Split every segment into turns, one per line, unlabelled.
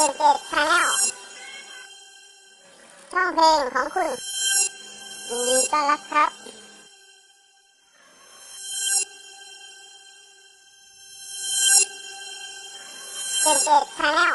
77 Channel ช่องเพลงของคุณยินดีต้อนรับครับ 77 Channel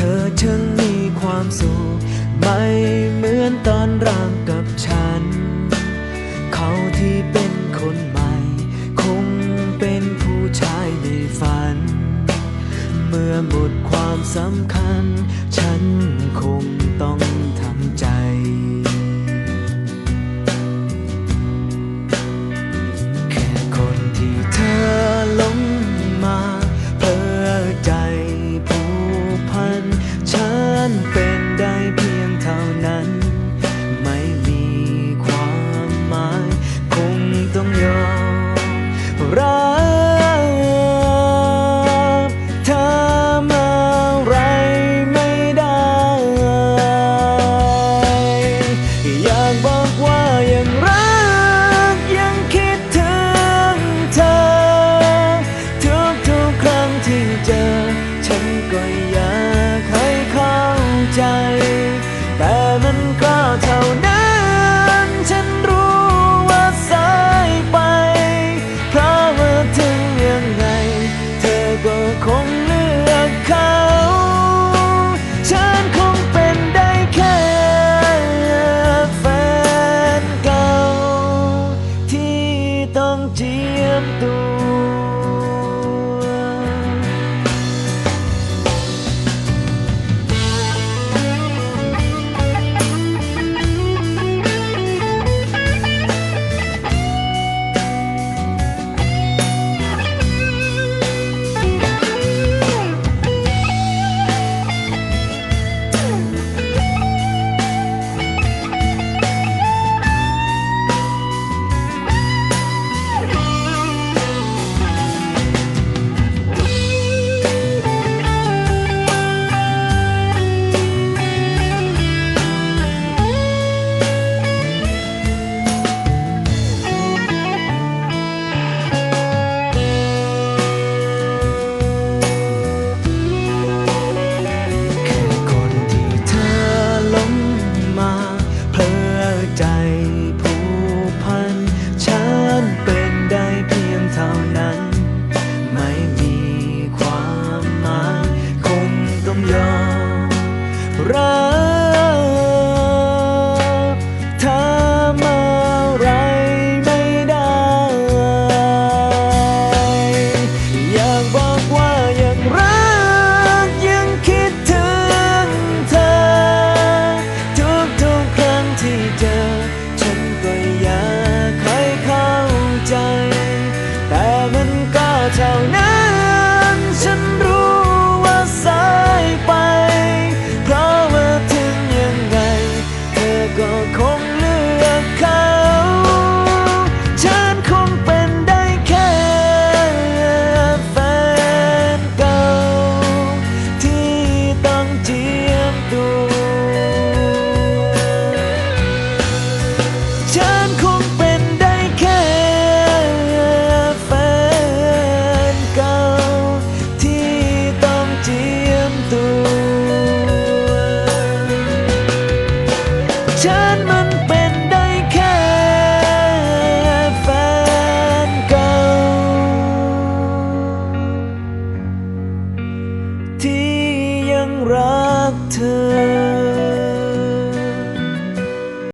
เธอช่างมีความสุขไม่เหมือนตอนรักกับฉัน เขาที่เป็นคนใหม่ คงเป็นผู้ชายในฝัน เมื่อหมดความสำคัญ ฉันคงต้องทำใจ 家